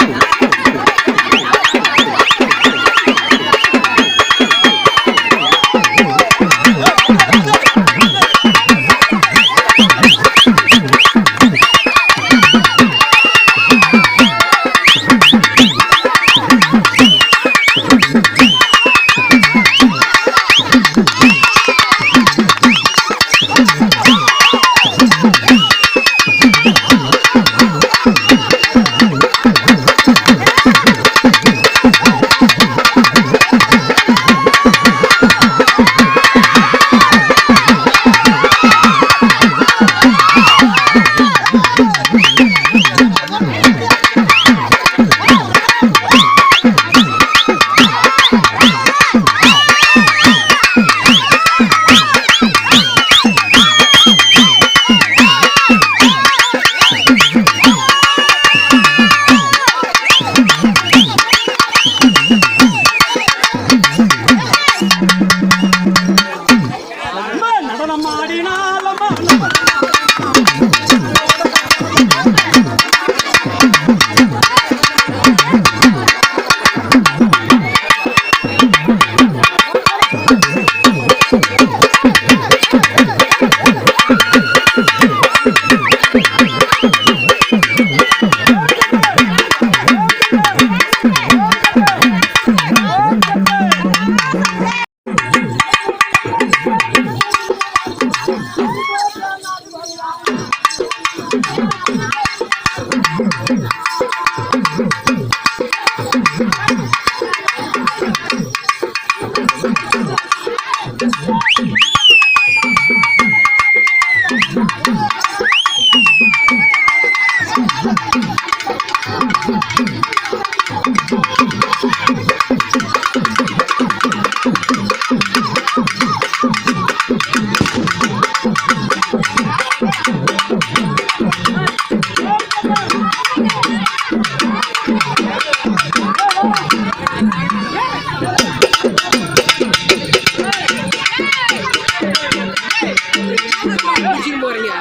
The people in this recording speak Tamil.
Ooh. நடனம் போறீங்க